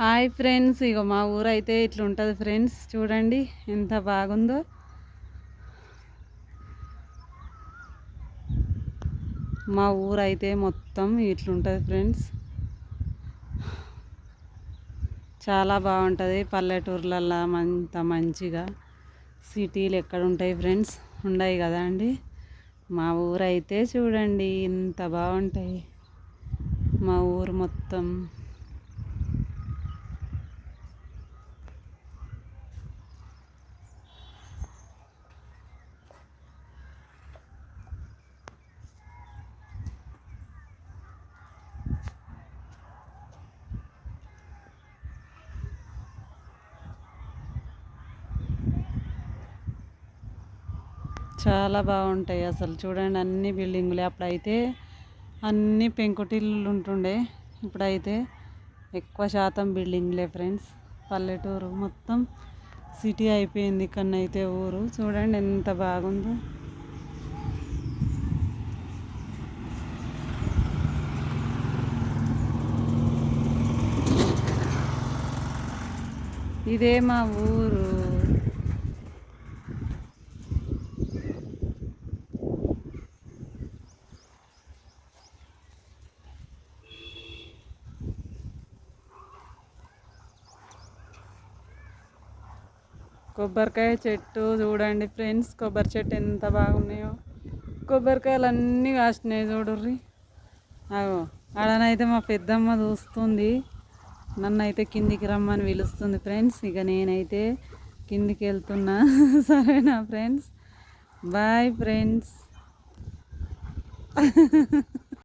Hi friends ఇక మా ఊరు అయితే ఇట్లుంటుంది ఫ్రెండ్స్. చూడండి ఎంత బాగుందో. మా ఊరు అయితే మొత్తం ఇట్లుంటుంది ఫ్రెండ్స్. చాలా బాగుంటుంది పల్లెటూర్లల్లో అంత మంచిగా. సిటీలు ఎక్కడ ఉంటాయి ఫ్రెండ్స్? ఉండయి కదా అండి? మా ఊరు అయితే చూడండి ఇంత బాగుంటాయి. మా ఊరు మొత్తం చాలా బాగుంటాయి అసలు. చూడండి అన్ని బిల్డింగులే. అప్పుడైతే అన్ని పెంకుటిల్లు ఉంటుండే ఇప్పుడైతే ఎక్కువ శాతం బిల్డింగ్లే ఫ్రెండ్స్. పల్లెటూరు మొత్తం సిటీ అయిపోయింది ఇక్కడనైతే ఊరు. చూడండి ఎంత బాగుందో. ఇదే మా ఊరు. కొబ్బరికాయ చెట్టు చూడండి ఫ్రెండ్స్ కొబ్బరి చెట్టు ఎంత బాగున్నాయో. కొబ్బరికాయలు అన్నీ కాసినాయి చూడుర్రి. అగో ఆడనైతే మా పెద్దమ్మ చూస్తుంది. నన్ను అయితే కిందికి రమ్మని పిలుస్తుంది ఫ్రెండ్స్. ఇక నేనైతే కిందికి వెళ్తున్నా సరేనా ఫ్రెండ్స్? Bye friends.